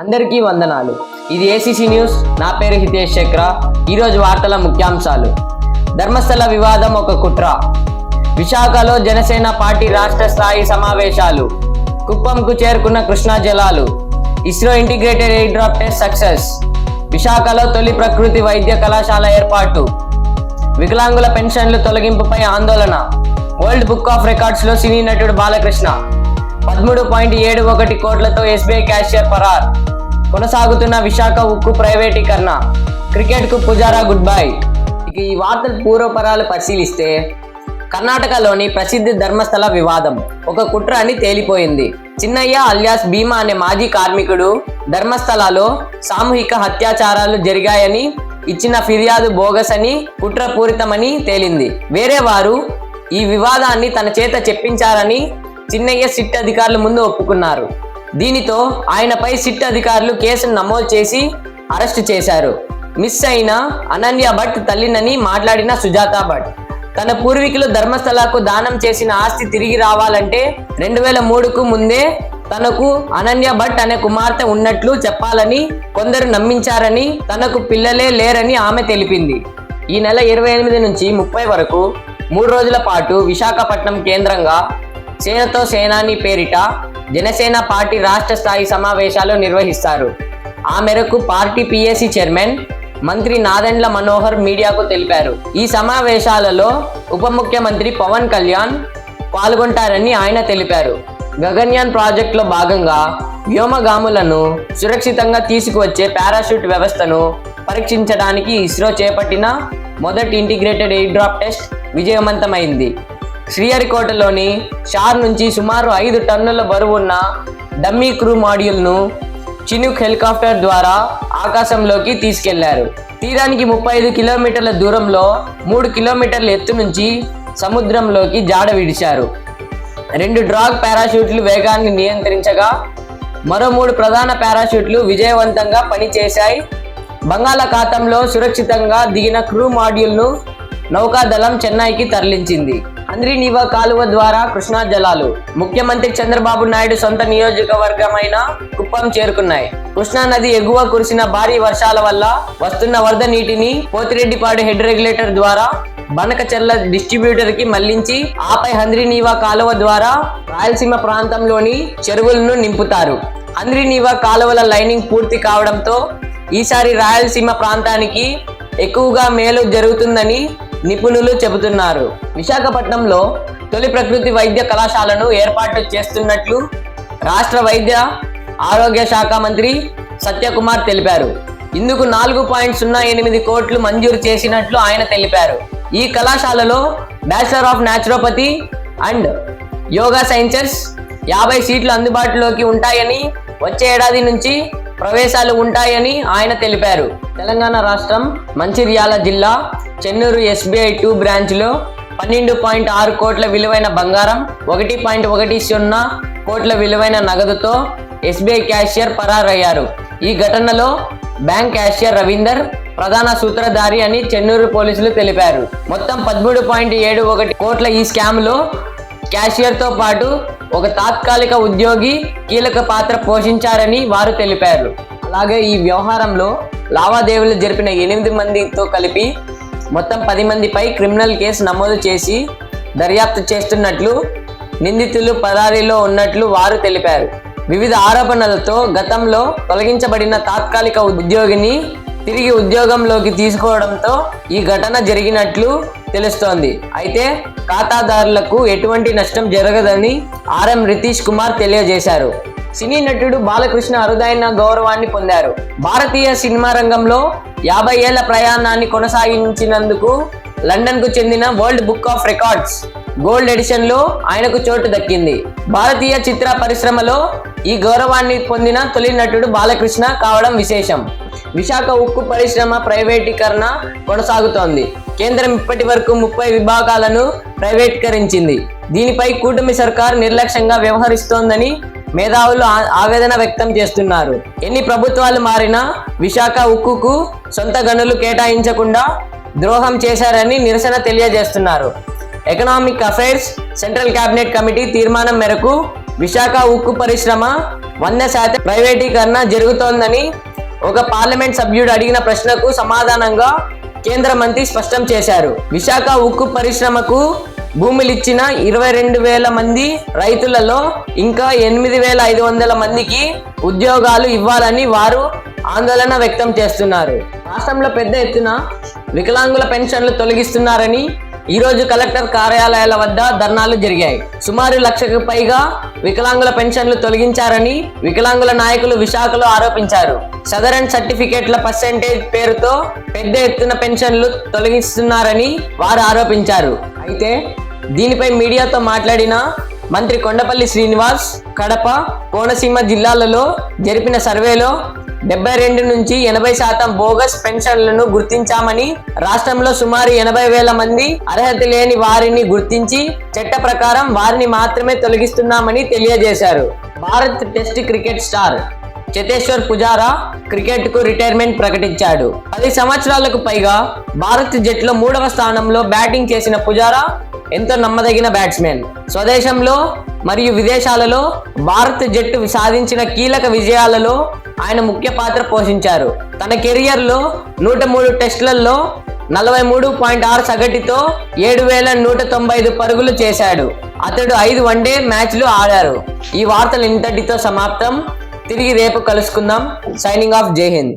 అందరికీ వందనాలు. ఇది ఏసీసీ న్యూస్ నా పేరు హితేష్ చక్ర ఈరోజు వార్తల ముఖ్యాంశాలు. ధర్మస్థల వివాదం ఒక కుట్ర. విశాఖలో జనసేన పార్టీ రాష్ట్ర స్థాయి సమావేశాలు. కుప్పంకు చేరుకున్న కృష్ణా జలాలు. ISRO integrated air drop test success. విశాఖలో తొలి ప్రకృతి వైద్య కళాశాల ఏర్పాటు. వికలాంగుల పెన్షన్లు తొలగింపుపై ఆందోళన. వరల్డ్ బుక్ ఆఫ్ రికార్డ్స్లో సినీ నటుడు బాలకృష్ణ. పదమూడు పాయింట్ ఏడు ఒకటి కోట్లతో ఎస్బీఐ క్యాషియర్ పరార్. కొనసాగుతున్న విశాఖ ఉక్కు ప్రైవేటీకరణ. క్రికెట్కు పుజారా గుడ్ బై. ఇక ఈ వార్తల పూర్వపరాలు పరిశీలిస్తే కర్ణాటకలోని ప్రసిద్ధ ధర్మస్థల వివాదం. ఒక కుట్ర అని తేలిపోయింది. చిన్నయ్య అల్యాస్ భీమా అనే మాజీ కార్మికుడు ధర్మస్థలలో సామూహిక హత్యాచారాలు జరిగాయని ఇచ్చిన ఫిర్యాదు బోగస్ అని కుట్రపూరితమని తేలింది. వేరే వారు ఈ వివాదాన్ని తన చేత చెప్పించారని చిన్నయ్య సిట్ అధికారుల ముందు ఒప్పుకున్నారు. దీనితో ఆయనపై సిట్ అధికారులు కేసును నమోదు చేసి అరెస్టు చేశారు. మిస్ అయిన అనన్య భట్ తల్లినని మాట్లాడిన సుజాత భట్. తన పూర్వీకులు ధర్మస్థలాకు దానం చేసిన ఆస్తి తిరిగి రావాలంటే రెండు వేల మూడుకు ముందే తనకు అనన్య భట్ అనే కుమార్తె ఉన్నట్లు చెప్పాలని కొందరు నమ్మించారని తనకు పిల్లలే లేరని ఆమె తెలిపింది. ఈ నెల ఇరవై ఎనిమిది నుంచి ముప్పై వరకు మూడు రోజుల పాటు విశాఖపట్నం కేంద్రంగా సేనతో సేనాని పేరిట జనసేన పార్టీ రాష్ట్ర స్థాయి సమావేశాలు నిర్వహిస్తారు. ఆ మేరకు పార్టీ పిఎస్సి చైర్మన్ మంత్రి నాదెండ్ల మనోహర్ మీడియాకు తెలిపారు. ఈ సమావేశాలలో ఉప ముఖ్యమంత్రి పవన్ కళ్యాణ్ పాల్గొంటారని ఆయన తెలిపారు. గగన్యాన్ ప్రాజెక్టులో భాగంగా వ్యోమగాములను సురక్షితంగా తీసుకువచ్చే పారాషూట్ వ్యవస్థను పరీక్షించడానికి ఇస్రో చేపట్టిన మొదటి ఇంటిగ్రేటెడ్ ఎయిర్ డ్రాప్ టెస్ట్ విజయవంతమైంది. శ్రీహరికోటలోని షార్ నుంచి సుమారు ఐదు టన్నుల బరువున్న డమ్మీ క్రూ మాడ్యూల్ను చినుక్ హెలికాప్టర్ ద్వారా ఆకాశంలోకి తీసుకెళ్ళారు. తీరానికి ముప్పై ఐదు కిలోమీటర్ల దూరంలో మూడు కిలోమీటర్ల ఎత్తు నుంచి సముద్రంలోకి జాడ విడిచారు. రెండు డ్రాగ్ పారాషూట్లు వేగాన్ని నియంత్రించగా మరో మూడు ప్రధాన పారాషూట్లు విజయవంతంగా పనిచేశాయి. బంగాళాఖాతంలో సురక్షితంగా దిగిన క్రూ మాడ్యూల్ను నౌకాదళం చెన్నైకి తరలించింది. అంద్రినీవ కాలువ ద్వారా కృష్ణా జలాలు. ముఖ్యమంత్రి చంద్రబాబు నాయుడు సొంత నియోజకవర్గమైన కుప్పం చేరుకున్నాయి. కృష్ణా నది ఎగువ కురిసిన భారీ వర్షాల వల్ల వస్తున్న వరద నీటిని పోతిరెడ్డిపాడు హెడ్ రెగ్యులేటర్ ద్వారా బనకచెర్ల డిస్ట్రిబ్యూటర్కి మళ్ళించి ఆపై హంద్రినీవా కాలువ ద్వారా రాయలసీమ ప్రాంతంలోని చెరువులను నింపుతారు. హంద్రినీవా కాలువల లైనింగ్ పూర్తి కావడంతో ఈసారి రాయలసీమ ప్రాంతానికి ఎక్కువగా మేలు జరుగుతుందని నిపుణులు చెబుతున్నారు. విశాఖపట్నంలో తొలి ప్రకృతి వైద్య కళాశాలను ఏర్పాటు చేస్తున్నట్లు రాష్ట్ర వైద్య ఆరోగ్య శాఖ మంత్రి సత్యకుమార్ తెలిపారు. ఇందుకు నాలుగు పాయింట్ సున్నా ఎనిమిది కోట్లు మంజూరు చేసినట్లు ఆయన తెలిపారు. ఈ కళాశాలలో bachelor of naturopathy and yoga sciences యాభై సీట్లు అందుబాటులోకి ఉంటాయని వచ్చే ఏడాది నుంచి ప్రవేశాలు ఉంటాయని ఆయన తెలిపారు. తెలంగాణ రాష్ట్రం మంచిర్యాల జిల్లా చెన్నూరు ఎస్బీఐ టూ బ్రాంచ్లో పన్నెండు పాయింట్ ఆరు కోట్ల విలువైన బంగారం ఒకటి పాయింట్ ఒకటి సున్నా కోట్ల విలువైన నగదుతో ఎస్బీఐ క్యాషియర్ పరారయ్యారు. ఈ ఘటనలో బ్యాంక్ క్యాషియర్ రవీందర్ ప్రధాన సూత్రధారి అని చెన్నూరు పోలీసులు తెలిపారు. మొత్తం పదమూడు పాయింట్ ఏడు ఒకటి కోట్ల ఈ స్కామ్లో క్యాషియర్తో పాటు ఒక తాత్కాలిక ఉద్యోగి కీలక పాత్ర పోషించారని వారు తెలిపారు. అలాగే ఈ వ్యవహారంలో లావాదేవీలు జరిపిన ఎనిమిది మందితో కలిపి మొత్తం పది మందిపై క్రిమినల్ కేసు నమోదు చేసి దర్యాప్తు చేస్తున్నట్లు నిందితులు పరారీలో ఉన్నట్లు వారు తెలిపారు. వివిధ ఆరోపణలతో గతంలో తొలగించబడిన తాత్కాలిక ఉద్యోగిని తిరిగి ఉద్యోగంలోకి తీసుకోవడంతో ఈ ఘటన జరిగినట్లు తెలుస్తోంది. అయితే ఖాతాదారులకు ఎటువంటి నష్టం జరగదని ఆర్ఎం రితీష్ కుమార్ తెలియజేశారు. సినీ నటుడు బాలకృష్ణ అరుదైన గౌరవాన్ని పొందారు. భారతీయ సినిమా రంగంలో యాభై ఏళ్ళ ప్రయాణాన్ని కొనసాగించినందుకు లండన్కు చెందిన world book of records gold ఎడిషన్లో ఆయనకు చోటు దక్కింది. భారతీయ చిత్ర పరిశ్రమలో ఈ గౌరవాన్ని పొందిన తొలి నటుడు బాలకృష్ణ కావడం విశేషం. విశాఖ ఉక్కు పరిశ్రమ ప్రైవేటీకరణ కొనసాగుతోంది. కేంద్రం ఇప్పటి వరకు ముప్పై విభాగాలను ప్రైవేటీకరించింది. దీనిపై కూటమి సర్కార్ నిర్లక్ష్యంగా వ్యవహరిస్తోందని మేధావులు ఆవేదన వ్యక్తం చేస్తున్నారు. ఎన్ని ప్రభుత్వాలు మారినా విశాఖ ఉక్కుకు సొంత గనులు కేటాయించకుండా ద్రోహం చేశారని నిరసన తెలియజేస్తున్నారు. Economic affairs central cabinet committee తీర్మానం మేరకు విశాఖ ఉక్కు పరిశ్రమ వంద శాతం ప్రైవేటీకరణ జరుగుతోందని ఒక పార్లమెంట్ సభ్యుడు అడిగిన ప్రశ్నకు సమాధానంగా కేంద్ర మంత్రి స్పష్టం చేశారు. విశాఖ ఉక్కు పరిశ్రమకు భూములిచ్చిన ఇరవై రెండు వేల మంది రైతులలో ఇంకా ఎనిమిది వేల ఐదు వందల మందికి ఉద్యోగాలు ఇవ్వాలని వారు ఆందోళన వ్యక్తం చేస్తున్నారు. రాష్ట్రంలో పెద్ద ఎత్తున వికలాంగుల పెన్షన్లు తొలగిస్తున్నారని ఈ రోజు కలెక్టర్ కార్యాలయాల వద్ద ధర్నాలు జరిగాయి. సుమారు లక్షకు పైగా వికలాంగుల పెన్షన్లు తొలగించారని వికలాంగుల నాయకులు విశాఖలో ఆరోపించారు. సదరన్ సర్టిఫికేట్ల పర్సెంటేజ్ పేరుతో పెద్ద ఎత్తున పెన్షన్లు తొలగిస్తున్నారని వారు ఆరోపించారు. అయితే దీనిపై మీడియాతో మాట్లాడిన మంత్రి కొండపల్లి శ్రీనివాస్ కడప కోనసీమ జిల్లాలలో జరిపిన సర్వేలో డెబ్బై రెండు నుంచి ఎనభై శాతం బోగస్ పెన్షన్లను గుర్తించామని రాష్ట్రంలో సుమారు ఎనభై వేల మంది అర్హత లేని వారిని గుర్తించి చట్ట ప్రకారం వారిని మాత్రమే తొలగిస్తున్నామని తెలియజేశారు. Bharat test cricket star Cheteshwar Pujara క్రికెట్కు రిటైర్మెంట్ ప్రకటించాడు. పది సంవత్సరాలకు పైగా భారత్ జట్లో మూడవ స్థానంలో బ్యాటింగ్ చేసిన పుజారా ఎంతో నమ్మదగిన బ్యాట్స్మెన్. స్వదేశంలో మరియు విదేశాలలో భారత్ జట్టు సాధించిన కీలక విజయాలలో ఆయన ముఖ్య పాత్ర పోషించారు. తన కెరియర్లో నూట మూడు టెస్టులలో నలభై మూడు పాయింట్ ఆరు సగటుతో ఏడు వేల నూట తొంభై ఐదు పరుగులు చేశాడు. అతడు ఐదు వన్డే మ్యాచ్లు ఆడారు. ఈ వార్తలు ఇంతటితో సమాప్తం. తిరిగి రేపు కలుసుకుందాం. సైనింగ్ ఆఫ్ జై హింద్.